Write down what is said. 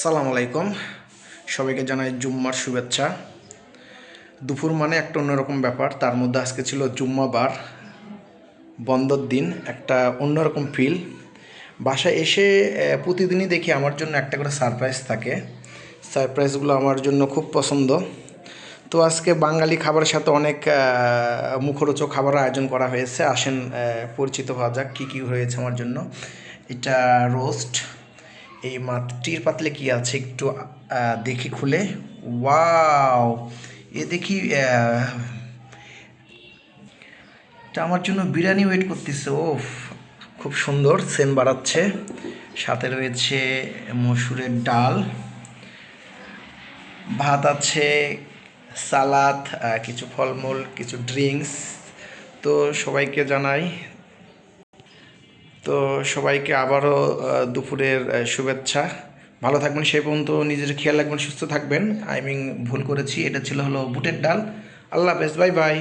সালাম আলাইকুম। সবাইকে জানাই জুম্মার শুভেচ্ছা। দুপুর মানে একটা অন্যরকম ব্যাপার। তার মধ্যে আজকে ছিল জুম্মা বার, বন্ধর দিন, একটা অন্যরকম ফিল বাসায় এসে প্রতিদিনই দেখি আমার জন্য একটা করে সারপ্রাইজ থাকে। সারপ্রাইজগুলো আমার জন্য খুব পছন্দ। তো আজকে বাঙালি খাবারের সাথে অনেক মুখরোচক খাবার আয়োজন করা হয়েছে। আসেন পরিচিত হওয়া যাক কী কী হয়েছে আমার জন্য। এটা রোস্ট এই মাটির পাতলে কি আছে একটু দেখি খুলে। ওয়াও! এ দেখি এটা আমার জন্য বিরিয়ানি ওয়েট করতেছে ও খুব সুন্দর সেন বাড়াচ্ছে সাথে রয়েছে মসুরের ডাল। ভাত আছে, সালাদ কিছু ফলমূল, কিছু ড্রিঙ্কস তো সবাইকে জানাই তো সবাইকে আবারও দুপুরের শুভেচ্ছা। ভালো থাকবেন সেই পর্যন্ত নিজের খেয়াল রাখবেন, সুস্থ থাকবেন। আই মিন ভুল করেছি, এটা ছিল হলো বুটের ডাল। আল্লাহ হাফেজ বাই বাই